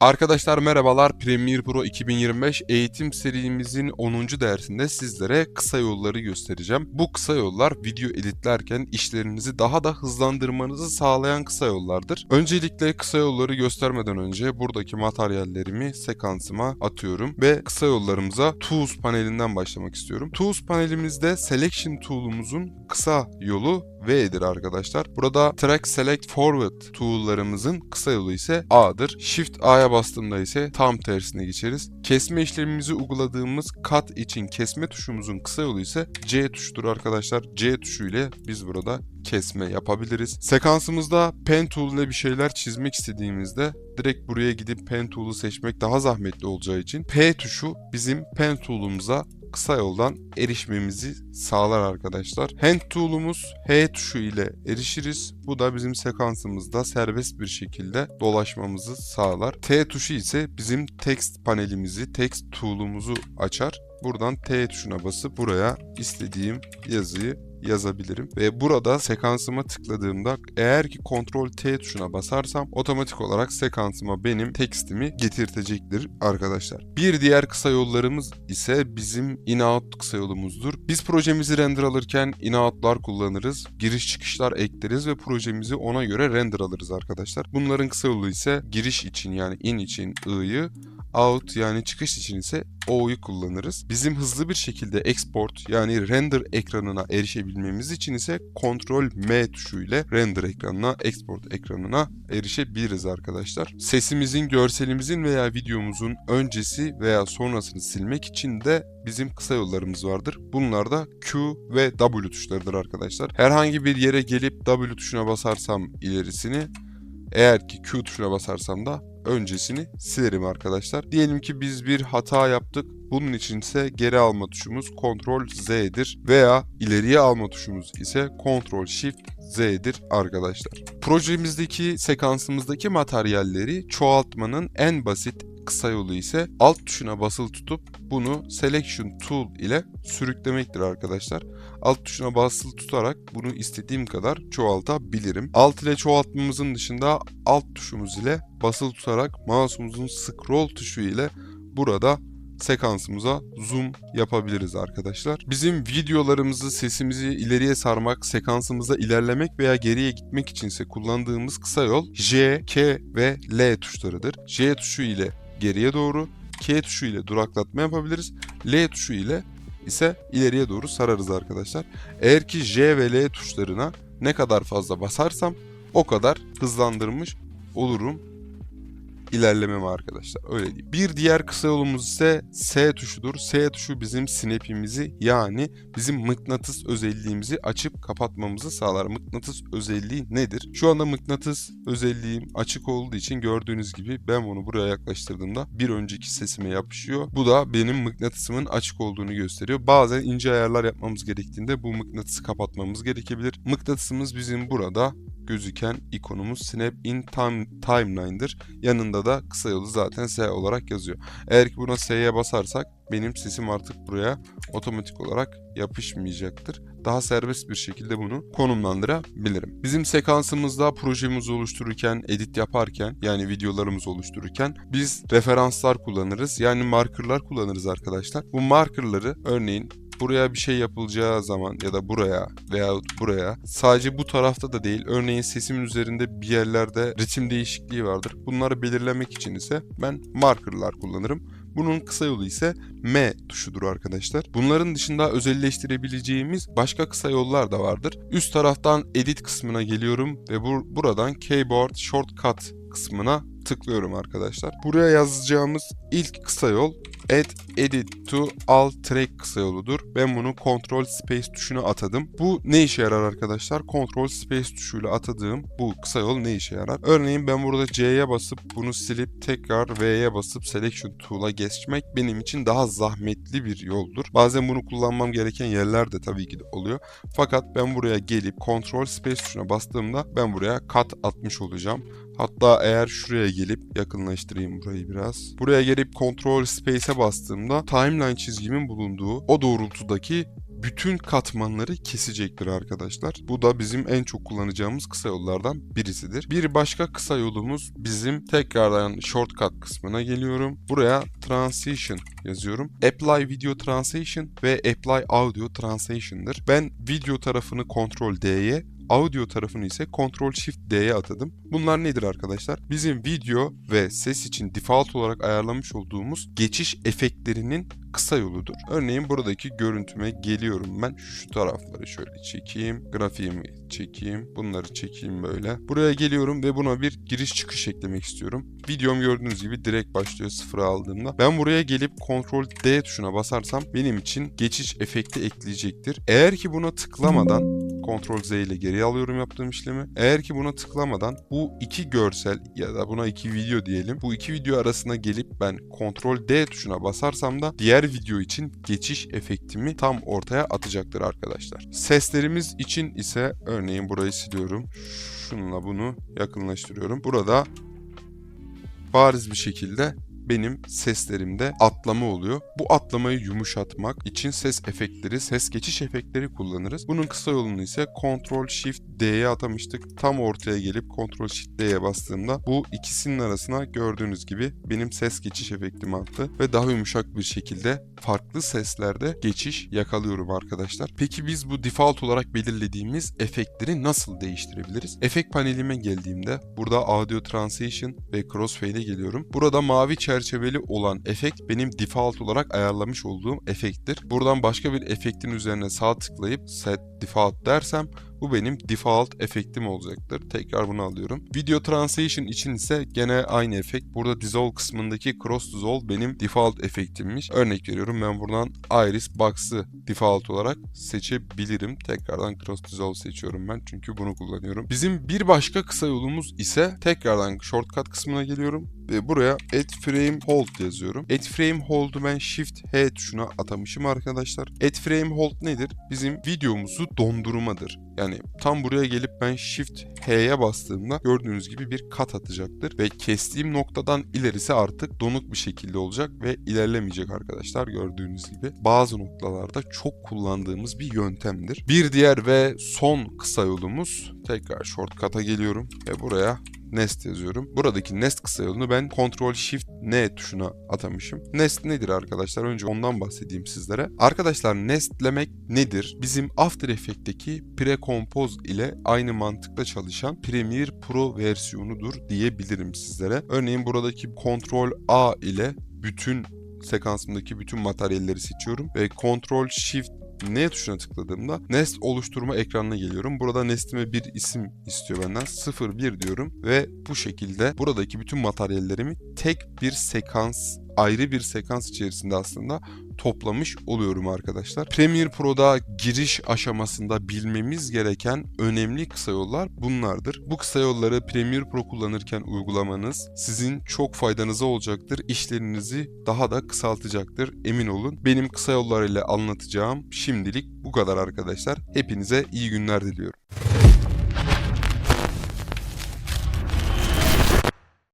Arkadaşlar merhabalar. Premiere Pro 2025 eğitim serimizin 10. dersinde sizlere kısa yolları göstereceğim. Bu kısa yollar video editlerken işlerinizi daha da hızlandırmanızı sağlayan kısa yollardır. Öncelikle kısa yolları göstermeden önce buradaki materyallerimi sekansıma atıyorum ve kısa yollarımıza Tools panelinden başlamak istiyorum. Tools panelimizde Selection Tool'umuzun kısa yolu V'dir arkadaşlar. Burada Track Select Forward tool'larımızın kısa yolu ise A'dır. Shift A'ya bastığımda ise tam tersine geçeriz. Kesme işlemimizi uyguladığımız cut için kesme tuşumuzun kısa yolu ise C tuşudur arkadaşlar. C tuşu ile biz burada kesme yapabiliriz. Sekansımızda pen tool ile bir şeyler çizmek istediğimizde direkt buraya gidip pen tool'u seçmek daha zahmetli olacağı için P tuşu bizim pen tool'umuza kısa yoldan erişmemizi sağlar arkadaşlar. Hand tool'umuz H tuşu ile erişiriz. Bu da bizim sekansımızda serbest bir şekilde dolaşmamızı sağlar. T tuşu ise bizim text panelimizi, text tool'umuzu açar. Buradan T tuşuna basıp buraya istediğim yazıyı yazabilirim. Ve burada sekansıma tıkladığımda eğer ki Ctrl T tuşuna basarsam otomatik olarak sekansıma benim tekstimi getirtecektir arkadaşlar. Bir diğer kısa yollarımız ise bizim in-out kısa yolumuzdur. Biz projemizi render alırken in-out'lar kullanırız. Giriş çıkışlar ekleriz ve projemizi ona göre render alırız arkadaşlar. Bunların kısa yolu ise giriş için yani in için i'yı out yani çıkış için ise O'yu kullanırız. Bizim hızlı bir şekilde export yani render ekranına erişebilmemiz için ise Ctrl M tuşu ile render ekranına, export ekranına erişebiliriz arkadaşlar. Sesimizin, görselimizin veya videomuzun öncesi veya sonrasını silmek için de bizim kısa yollarımız vardır. Bunlar da Q ve W tuşlarıdır arkadaşlar. Herhangi bir yere gelip W tuşuna basarsam ilerisini, eğer ki Q tuşuna basarsam da öncesini silerim arkadaşlar. Diyelim ki biz bir hata yaptık. Bunun için ise geri alma tuşumuz Ctrl Z'dir veya ileriye alma tuşumuz ise Ctrl Shift Z'dir arkadaşlar. Projemizdeki sekansımızdaki materyalleri çoğaltmanın en basit kısa yolu ise alt tuşuna basılı tutup bunu Selection Tool ile sürüklemektir arkadaşlar. Alt tuşuna basılı tutarak bunu istediğim kadar çoğaltabilirim. Alt ile çoğaltmamızın dışında alt tuşumuz ile basılı tutarak mouse'umuzun scroll tuşu ile burada sekansımıza zoom yapabiliriz arkadaşlar. Bizim videolarımızı, sesimizi ileriye sarmak, sekansımızda ilerlemek veya geriye gitmek içinse kullandığımız kısa yol J, K ve L tuşlarıdır. J tuşu ile geriye doğru, K tuşu ile duraklatma yapabiliriz. L tuşu ile ise ileriye doğru sararız arkadaşlar. Eğer ki J ve L tuşlarına ne kadar fazla basarsam o kadar hızlandırmış olurum ilerlemem arkadaşlar. Öyle değil. Bir diğer kısa yolumuz ise S tuşudur. S tuşu bizim snap'imizi yani bizim mıknatıs özelliğimizi açıp kapatmamızı sağlar. Mıknatıs özelliği nedir? Şu anda mıknatıs özelliğim açık olduğu için gördüğünüz gibi ben bunu buraya yaklaştırdığımda bir önceki sesime yapışıyor. Bu da benim mıknatısımın açık olduğunu gösteriyor. Bazen ince ayarlar yapmamız gerektiğinde bu mıknatısı kapatmamız gerekebilir. Mıknatısımız bizim burada gözüken ikonumuz Snap in time, Timeline'dır. Yanında da kısa yolu zaten S olarak yazıyor. Eğer ki buna S'ye basarsak benim sesim artık buraya otomatik olarak yapışmayacaktır. Daha serbest bir şekilde bunu konumlandırabilirim. Bizim sekansımızda projemizi oluştururken, edit yaparken yani videolarımızı oluştururken biz referanslar kullanırız. Yani markerlar kullanırız arkadaşlar. Bu markerları örneğin buraya bir şey yapılacağı zaman ya da buraya veya buraya sadece bu tarafta da değil örneğin sesimin üzerinde bir yerlerde ritim değişikliği vardır. Bunları belirlemek için ise ben markerlar kullanırım. Bunun kısa yolu ise M tuşudur arkadaşlar. Bunların dışında özelleştirebileceğimiz başka kısa yollar da vardır. Üst taraftan edit kısmına geliyorum ve bu, buradan keyboard shortcut kısmına tıklıyorum arkadaşlar. Buraya yazacağımız ilk kısa yol add edit to all track kısa yoludur. Ben bunu Ctrl Space tuşuna atadım. Bu ne işe yarar arkadaşlar? Ctrl Space tuşuyla atadığım bu kısa yol ne işe yarar? Örneğin ben burada C'ye basıp bunu silip tekrar V'ye basıp Selection Tool'a geçmek benim için daha zahmetli bir yoldur. Bazen bunu kullanmam gereken yerler de tabii ki de oluyor. Fakat ben buraya gelip Ctrl Space tuşuna bastığımda ben buraya kat atmış olacağım. Hatta eğer şuraya gelip yakınlaştırayım burayı biraz. Buraya gelip Ctrl Space'e bastığımda timeline çizgimin bulunduğu o doğrultudaki bütün katmanları kesecektir arkadaşlar. Bu da bizim en çok kullanacağımız kısa yollardan birisidir. Bir başka kısa yolumuz bizim tekrardan shortcut kısmına geliyorum. Buraya transition yazıyorum. Apply Video Translation ve Apply Audio Translation'dır. Ben video tarafını Ctrl D'ye, audio tarafını ise Ctrl Shift D'ye atadım. Bunlar nedir arkadaşlar? Bizim video ve ses için default olarak ayarlamış olduğumuz geçiş efektlerinin kısa yoludur. Örneğin buradaki görüntüme geliyorum ben. Şu tarafları şöyle çekeyim. Grafiğimi çekeyim. Bunları çekeyim böyle. Buraya geliyorum ve buna bir giriş çıkış eklemek istiyorum. Videom gördüğünüz gibi direkt başlıyor sıfıra aldığımda. Ben buraya gelip Ctrl D tuşuna basarsam benim için geçiş efekti ekleyecektir. Eğer ki buna tıklamadan Ctrl Z ile geri alıyorum yaptığım işlemi. Eğer ki buna tıklamadan bu iki görsel ya da buna iki video diyelim. Bu iki video arasına gelip ben Ctrl D tuşuna basarsam da diğer video için geçiş efektimi tam ortaya atacaktır arkadaşlar. Seslerimiz için ise örneğin burayı siliyorum. Şununla bunu yakınlaştırıyorum. Burada bariz bir şekilde benim seslerimde atlama oluyor. Bu atlamayı yumuşatmak için ses efektleri, ses geçiş efektleri kullanırız. Bunun kısa yolunu ise Ctrl Shift D'ye atamıştık. Tam ortaya gelip Ctrl Shift D'ye bastığımda bu ikisinin arasına gördüğünüz gibi benim ses geçiş efektimi attı ve daha yumuşak bir şekilde farklı seslerde geçiş yakalıyorum arkadaşlar. Peki biz bu default olarak belirlediğimiz efektleri nasıl değiştirebiliriz? Efekt panelime geldiğimde burada Audio Transition ve Crossfade'e geliyorum. Burada mavi çerçeveli olan efekt benim default olarak ayarlamış olduğum efekttir. Buradan başka bir efektin üzerine sağ tıklayıp set default dersem bu benim default efektim olacaktır. Tekrar bunu alıyorum. Video translation için ise gene aynı efekt. Burada dissolve kısmındaki cross dissolve benim default efektimmiş. Örnek veriyorum ben buradan iris box'ı default olarak seçebilirim. Tekrardan cross dissolve seçiyorum ben çünkü bunu kullanıyorum. Bizim bir başka kısa yolumuz ise tekrardan shortcut kısmına geliyorum ve buraya add frame hold yazıyorum. Add frame hold'u ben shift H tuşuna atamışım arkadaşlar. Add frame hold nedir? Bizim videomuzu dondurmadır. Yani tam buraya gelip ben Shift H'ye bastığımda gördüğünüz gibi bir kat atacaktır. Ve kestiğim noktadan ilerisi artık donuk bir şekilde olacak ve ilerlemeyecek arkadaşlar gördüğünüz gibi. Bazı noktalarda çok kullandığımız bir yöntemdir. Bir diğer ve son kısa yolumuz tekrar shortcut'a geliyorum ve buraya Nest yazıyorum. Buradaki Nest kısa yolunu ben Ctrl Shift N tuşuna atamışım. Nest nedir arkadaşlar? Önce ondan bahsedeyim sizlere. Arkadaşlar nestlemek nedir? Bizim After Effects'teki Precompose ile aynı mantıkla çalışan Premiere Pro versiyonudur diyebilirim sizlere. Örneğin buradaki Ctrl A ile bütün sekansımdaki bütün materyalleri seçiyorum ve Ctrl Shift N tuşuna tıkladığımda Nest oluşturma ekranına geliyorum. Burada Nest'ime bir isim istiyor benden. 01 diyorum ve bu şekilde buradaki bütün materyallerimi tek bir sekans ayrı bir sekans içerisinde aslında toplamış oluyorum arkadaşlar. Premiere Pro'da giriş aşamasında bilmemiz gereken önemli kısa yollar bunlardır. Bu kısa yolları Premiere Pro kullanırken uygulamanız sizin çok faydanıza olacaktır. İşlerinizi daha da kısaltacaktır. Emin olun. Benim kısa yollar ile anlatacağım şimdilik bu kadar arkadaşlar. Hepinize iyi günler diliyorum.